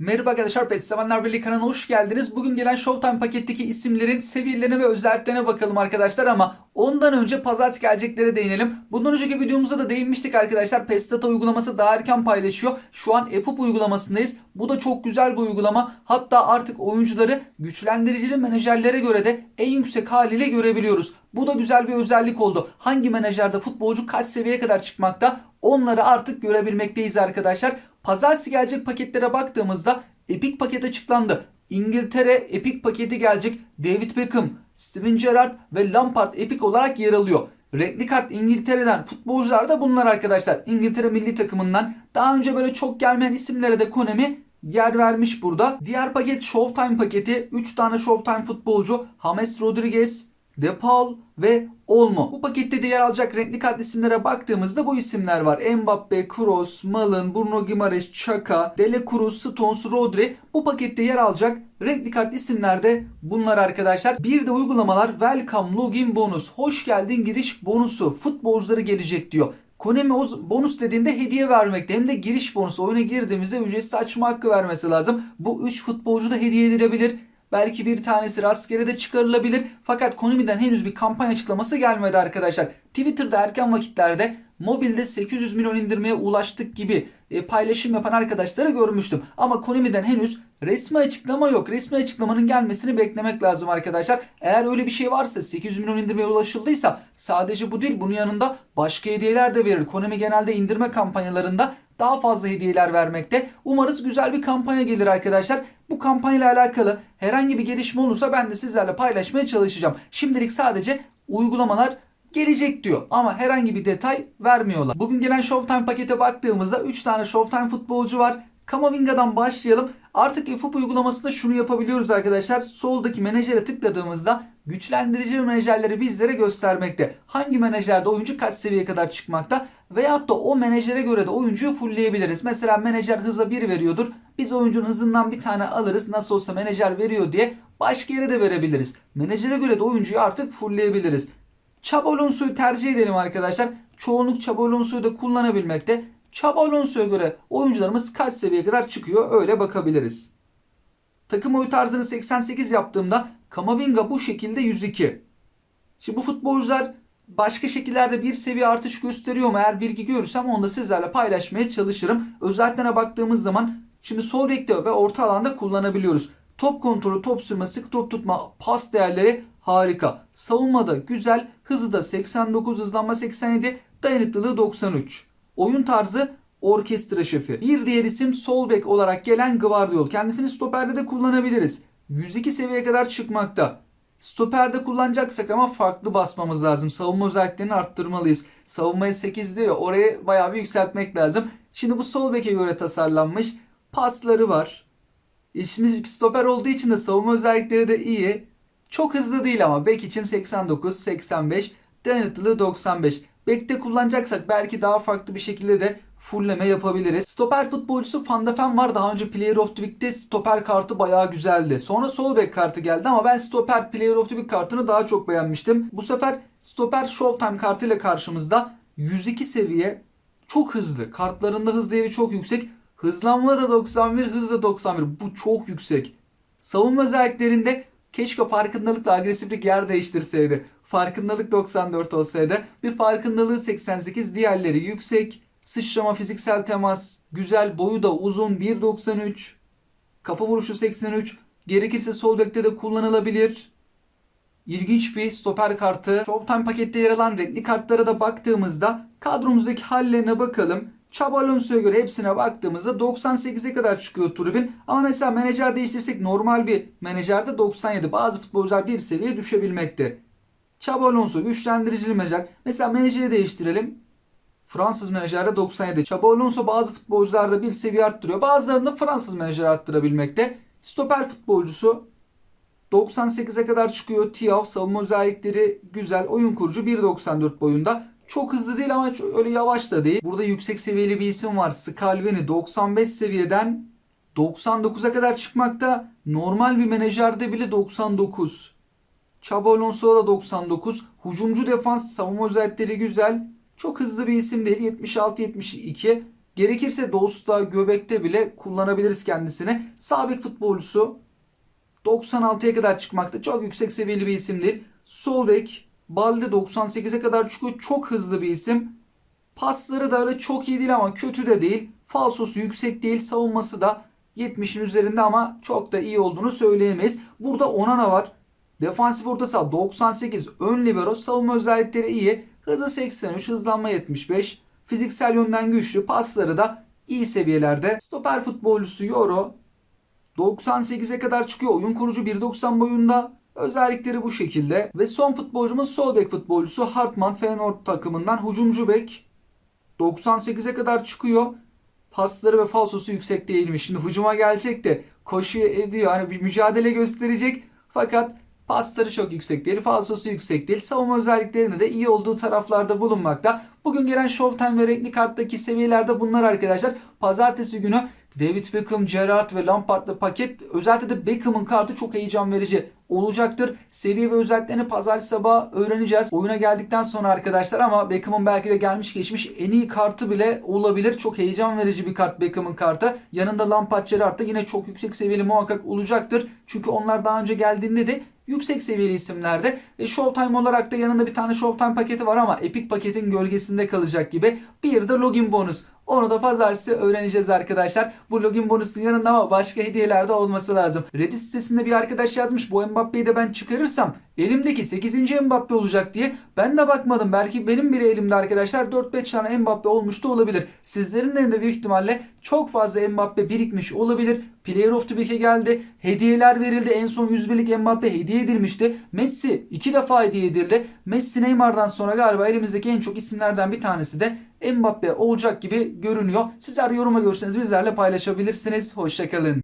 Merhaba arkadaşlar, PES Sevenler Birliği kanalına hoş geldiniz. Bugün gelen Showtime paketteki isimlerin seviyelerine ve özelliklerine bakalım arkadaşlar ama ondan önce pazartesi geleceklere değinelim. Bundan önceki videomuzda da değinmiştik arkadaşlar. PES Data uygulaması daha erken paylaşıyor. Şu an EPUB uygulamasındayız. Bu da çok güzel bir uygulama. Hatta artık oyuncuları güçlendiricili menajerlere göre de en yüksek haliyle görebiliyoruz. Bu da güzel bir özellik oldu. Hangi menajerde futbolcu kaç seviyeye kadar çıkmakta onları artık görebilmekteyiz arkadaşlar. Pazartesi gelecek paketlere baktığımızda Epic paket açıklandı. İngiltere Epic paketi gelecek. David Beckham, Steven Gerrard ve Lampard Epic olarak yer alıyor. Renkli kart İngiltere'den futbolcular da bunlar arkadaşlar. İngiltere milli takımından daha önce böyle çok gelmeyen isimlere de Konami yer vermiş burada. Diğer paket Showtime paketi. 3 tane Showtime futbolcu. James Rodriguez, De Paul ve Olmo. Bu pakette de yer alacak renkli kart isimlere baktığımızda bu isimler var. Mbappe, Kroos, Malın, Bruno Gimares, Chaka, Dele Cruz, Stones, Rodri. Bu pakette yer alacak renkli kart isimler de bunlar arkadaşlar. Bir de uygulamalar Welcome Login Bonus. Hoş geldin giriş bonusu. Futbolcuları gelecek diyor. Konami o bonus dediğinde hediye vermekte hem de giriş bonusu. Oyuna girdiğimizde ücretsiz açma hakkı vermesi lazım. Bu 3 futbolcu da hediye edilebilir. Belki bir tanesi rastgele de çıkarılabilir. Fakat Konami'den henüz bir kampanya açıklaması gelmedi arkadaşlar. Twitter'da erken vakitlerde mobilde 800 milyon indirmeye ulaştık gibi e, paylaşım yapan arkadaşları görmüştüm. Ama Konami'den henüz resmi açıklama yok. Resmi açıklamanın gelmesini beklemek lazım arkadaşlar. Eğer öyle bir şey varsa 800 milyon indirmeye ulaşıldıysa sadece bu değil bunun yanında başka hediyeler de verir. Konami genelde indirme kampanyalarında daha fazla hediyeler vermekte. Umarız güzel bir kampanya gelir arkadaşlar. Bu kampanyayla alakalı herhangi bir gelişme olursa ben de sizlerle paylaşmaya çalışacağım. Şimdilik sadece uygulamalar gelecek diyor ama herhangi bir detay vermiyorlar. Bugün gelen Showtime pakete baktığımızda 3 tane Showtime futbolcu var. Kamavinga'dan başlayalım. Artık EFOP uygulamasında şunu yapabiliyoruz arkadaşlar. Soldaki menajere tıkladığımızda güçlendirici menajerleri bizlere göstermekte. Hangi menajerde oyuncu kaç seviyeye kadar çıkmakta veyahut da o menajere göre de oyuncuyu fullleyebiliriz. Mesela menajer hıza 1 veriyordur. Biz oyuncunun hızından bir tane alırız. Nasıl olsa menajer veriyor diye başka yere de verebiliriz. Menajere göre de oyuncuyu artık fullleyebiliriz. Çaba Alonso'yu tercih edelim arkadaşlar. Çoğunluk Çaba Alonso'yu da kullanabilmekte. Çaba Alonso'ya göre oyuncularımız kaç seviyeye kadar çıkıyor öyle bakabiliriz. Takım oyu tarzını 88 yaptığımda Kamavinga bu şekilde 102. Şimdi bu futbolcular başka şekillerde bir seviye artış gösteriyor mu? Eğer bilgi görürsem onu da sizlerle paylaşmaya çalışırım. Özelliklerine baktığımız zaman şimdi sol bekte ve orta alanda kullanabiliyoruz. Top kontrolü, top sürme, sık top tutma, pas değerleri harika. Savunmada güzel, hızı da 89, hızlanma 87, dayanıklılığı 93. Oyun tarzı orkestra şefi. Bir diğer isim sol bek olarak gelen Gvardiol. Kendisini stoperde de kullanabiliriz. 102 seviyeye kadar çıkmakta. Stoperde kullanacaksak ama farklı basmamız lazım. Savunma özelliklerini arttırmalıyız. Savunmayı 8 diyor. Orayı bayağı bir yükseltmek lazım. Şimdi bu sol beke göre tasarlanmış. Pasları var. İsmi stoper olduğu için de savunma özellikleri de iyi. Çok hızlı değil ama bek için 89, 85, dayanıklılığı 95. Bekte kullanacaksak belki daha farklı bir şekilde de fullleme yapabiliriz. Stoper futbolcusu Van de Ven var. Daha önce Player of the Week'te stoper kartı bayağı güzeldi. Sonra sol bek kartı geldi ama ben stoper Player of the Week kartını daha çok beğenmiştim. Bu sefer stoper Showtime kartıyla karşımızda 102 seviye çok hızlı. Kartlarında hız değeri çok yüksek. Hızlanma da 91, hız da 91. Bu çok yüksek. Savunma özelliklerinde keşke farkındalıkla agresiflik yer değiştirseydi. Farkındalık 94 olsaydı. Bir farkındalığı 88, diğerleri yüksek. Sıçrama, fiziksel temas, güzel, boyu da uzun 1.93. Kafa vuruşu 83. Gerekirse sol bekte de kullanılabilir. İlginç bir stoper kartı. Showtime pakette yer alan renkli kartlara da baktığımızda kadromuzdaki hallerine bakalım. Alonso'ya göre hepsine baktığımızda 98'e kadar çıkıyor tribün. Ama mesela menajer değiştirsek normal bir menajerde 97. Bazı futbolcular bir seviye düşebilmekte. Çaba Alonso güçlendiricili menajer. Mesela menajeri değiştirelim. Fransız menajerde 97. Çaba Alonso bazı futbolcularda bir seviye arttırıyor. Bazılarında Fransız menajer arttırabilmekte. Stoper futbolcusu 98'e kadar çıkıyor. Tiaw savunma özellikleri güzel. Oyun kurucu 1.94 boyunda. Çok hızlı değil ama öyle yavaş da değil. Burada yüksek seviyeli bir isim var. Scalvini 95 seviyeden 99'a kadar çıkmakta. Normal bir menajerde bile 99. Çaba Alonso da 99. Hucumcu defans savunma özellikleri güzel. Çok hızlı bir isim değil. 76-72. Gerekirse Dost'ta, Göbek'te bile kullanabiliriz kendisini. Sabek futbolcusu 96'ya kadar çıkmakta. Çok yüksek seviyeli bir isim değil. Sol bek Balde 98'e kadar çıkıyor. Çok hızlı bir isim. Pasları da öyle çok iyi değil ama kötü de değil. Falsosu yüksek değil. Savunması da 70'in üzerinde ama çok da iyi olduğunu söyleyemeyiz. Burada Onana var. Defansif orta saha 98. Ön libero. Savunma özellikleri iyi. Hızı 83. Hızlanma 75. Fiziksel yönden güçlü. Pasları da iyi seviyelerde. Stoper futbolcusu Euro 98'e kadar çıkıyor. Oyun kurucu 1.90 boyunda. Özellikleri bu şekilde. Ve son futbolcumuz sol bek futbolcusu Hartman Feyenoord takımından hücumcu bek. 98'e kadar çıkıyor. Pasları ve falsosu yüksek değilmiş. Şimdi hücuma gelecek de koşuyor ediyor. Hani bir mücadele gösterecek. Fakat pasları çok yüksek değil. Falsosu yüksek değil. Savunma özelliklerinde de iyi olduğu taraflarda bulunmakta. Bugün gelen Showtime ve renkli karttaki seviyelerde bunlar arkadaşlar. Pazartesi günü David Beckham, Gerrard ve Lampard'lı paket özellikle de Beckham'ın kartı çok heyecan verici olacaktır. Seviye ve özelliklerini pazar sabah öğreneceğiz. Oyuna geldikten sonra arkadaşlar ama Beckham'ın belki de gelmiş geçmiş en iyi kartı bile olabilir. Çok heyecan verici bir kart Beckham'ın kartı. Yanında Lampard, Gerrard da yine çok yüksek seviyeli muhakkak olacaktır. Çünkü onlar daha önce geldiğinde de yüksek seviyeli isimlerde. E, Showtime olarak da yanında bir tane Showtime paketi var ama Epic paketin gölgesinde kalacak gibi. Bir de login bonus. Onu da pazartesi öğreneceğiz arkadaşlar. Bu login bonusun yanında ama başka hediyeler de olması lazım. Reddit sitesinde bir arkadaş yazmış bu Mbappe'yi de ben çıkarırsam elimdeki 8. Mbappe olacak diye. Ben de bakmadım. Belki benim bile elimde arkadaşlar 4-5 tane Mbappe olmuş da olabilir. Sizlerin elinde büyük ihtimalle çok fazla Mbappe birikmiş olabilir. Player of the Week'e geldi. Hediyeler verildi. En son 101'lik Mbappe hediye edilmişti. Messi iki defa hediye edildi. Messi Neymar'dan sonra galiba elimizdeki en çok isimlerden bir tanesi de Mbappe olacak gibi görünüyor. Sizler yoruma görüşlerinizi bizlerle paylaşabilirsiniz. Hoşçakalın.